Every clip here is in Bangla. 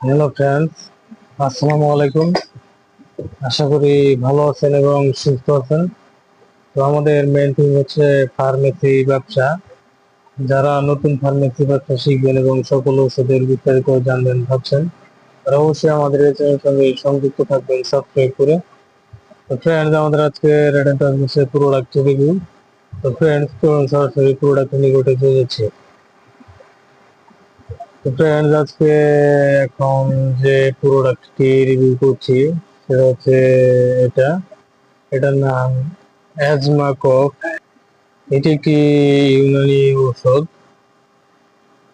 হ্যালো ফ্রেন্ডস আসসালামু আলাইকুম। আশা করি ভালো আছেন এবং সুস্থ আছেন। তো আমাদের মেন থিম হচ্ছে ফার্মেসি ব্যবসা। যারা নতুন ফার্মেসি ব্যবসা শিখবেন এবং সকল ওষুধের বিস্তারিত জানবেন ভাবছেন, তারা অবশ্যই আমাদের এই চ্যানেলের সঙ্গে সংযুক্ত থাকবেন সাবস্ক্রাইব করে। তো ফ্রেন্ডস আমাদের আজকে রেড হচ্ছে প্রোডাক্ট রিভিউ তো ফ্রেন্ডস সরাসরি প্রোডাক্ট নিকটে চলে যাচ্ছে। ফ্রেন্ডস আজকে এখন যে প্রোডাক্টটি রিভিউ করছি, সেটা হচ্ছে এটা। এটার নাম অ্যাজমা কফ এটি একটি ইউনানি ঔষধ।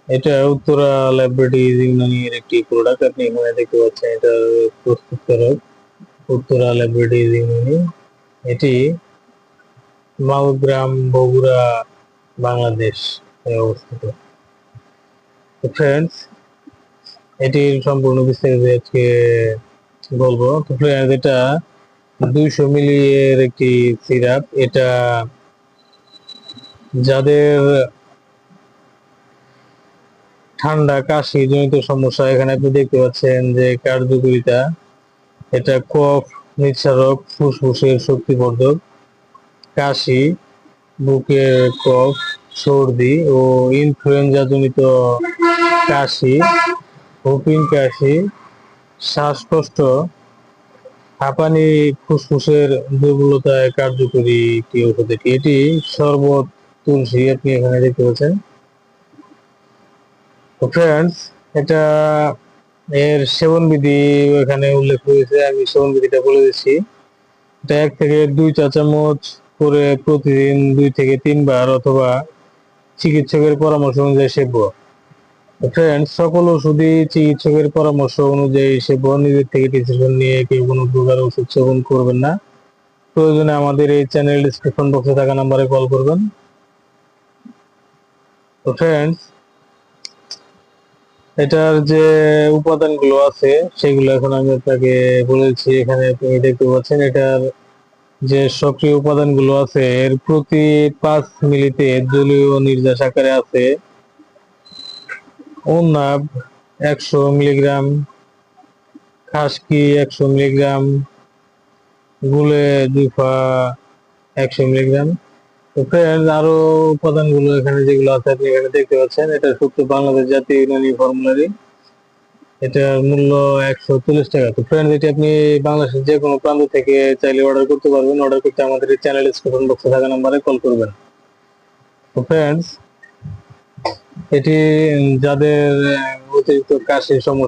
এটা উত্তরা ল্যাবরেটরিজ ইউনানির একটি প্রোডাক্ট আপনি এখানে দেখতে পাচ্ছেন এটা প্রস্তুতকারক উত্তরা ল্যাবরেটরিজ ইউনানি। এটি মাউগ্রাম বগুড়া, বাংলাদেশ অবস্থিত। ফ্রেন্ডস এটির সম্পূর্ণ বিস্তারিত আজকে বলব। তো ফ্রেন্ডস এটা দুইশো মিলি এর একটি সিরাপ। এটা যাদের ঠান্ডা, কাশি জনিত সমস্যা, এখানে আপনি দেখতে পাচ্ছেন যে কার্যকরিতা, এটা কফ, নিঃসারক, ফুসফুসের শক্তিবর্ধক, কাশি, বুকের কফ সর্দি ও ইনফ্লুয়েঞ্জা জনিত কাশি, হুপিং কাশি, শ্বাসকষ্ট, হাঁপানি, ফুসফুসের দুর্বলতায় কার্যকরী একটি ওষুধ এটি এটি শরবত, তুলসী, আপনি এখানে দেখতে পাচ্ছেন। ফ্রেন্ডস এটা এর সেবন বিধি এখানে উল্লেখ রয়েছে, আমি সেবন বিধিটা বলে দিচ্ছি। এটা এক থেকে দুই চা চামচ করে প্রতিদিন দুই থেকে তিনবার অথবা চিকিৎসকের পরামর্শ অনুযায়ী সেব্য ফ্রেন্ড সকল ওষুধই চিকিৎসকের পরামর্শ অনুযায়ী সেব্য নিজের থেকে ডিসিশন নিয়ে কেউ কোনো প্রকার ওষুধ সেবন করবেন না। প্রয়োজনে আমাদের এই চ্যানেল ডিসক্রিপশন বক্সে থাকা নাম্বারে কল করবেন। তো ফ্রেন্ডস এটার যে উপাদানগুলো আছে, সেগুলো এখন আমি আপনাকে বলেছি। এখানে আপনি দেখতে পাচ্ছেন, এটার যে সক্রিয় উপাদানগুলো আছে, এর প্রতি পাঁচ মিলিতে জলীয় নির্যাস আকারে আছে। উন্নাব একশো মিলিগ্রাম, খাসকি একশো মিলিগ্রাম, গুলে দুফা একশো মিলিগ্রাম। তো ফ্রেন্ড আরও উপাদানগুলো এখানে যেগুলো আছে আপনি এখানে দেখতে পাচ্ছেন। এটা সত্য বাংলাদেশ জাতীয় ইউনানি ফর্মুলারি এটার মূল্য একশো চল্লিশ টাকা। তো ফ্রেন্ড এটি আপনি বাংলাদেশের যে কোনো প্রান্ত থেকে চাইলে অর্ডার করতে পারবেন অর্ডার করতে আমাদের চ্যানেল ডিসক্রিপশন বক্সে থাকা নাম্বারে কল করবেন। তো ফ্রেন্ডস এটি যাদের অতিরিক্ত কাশির সমস্যা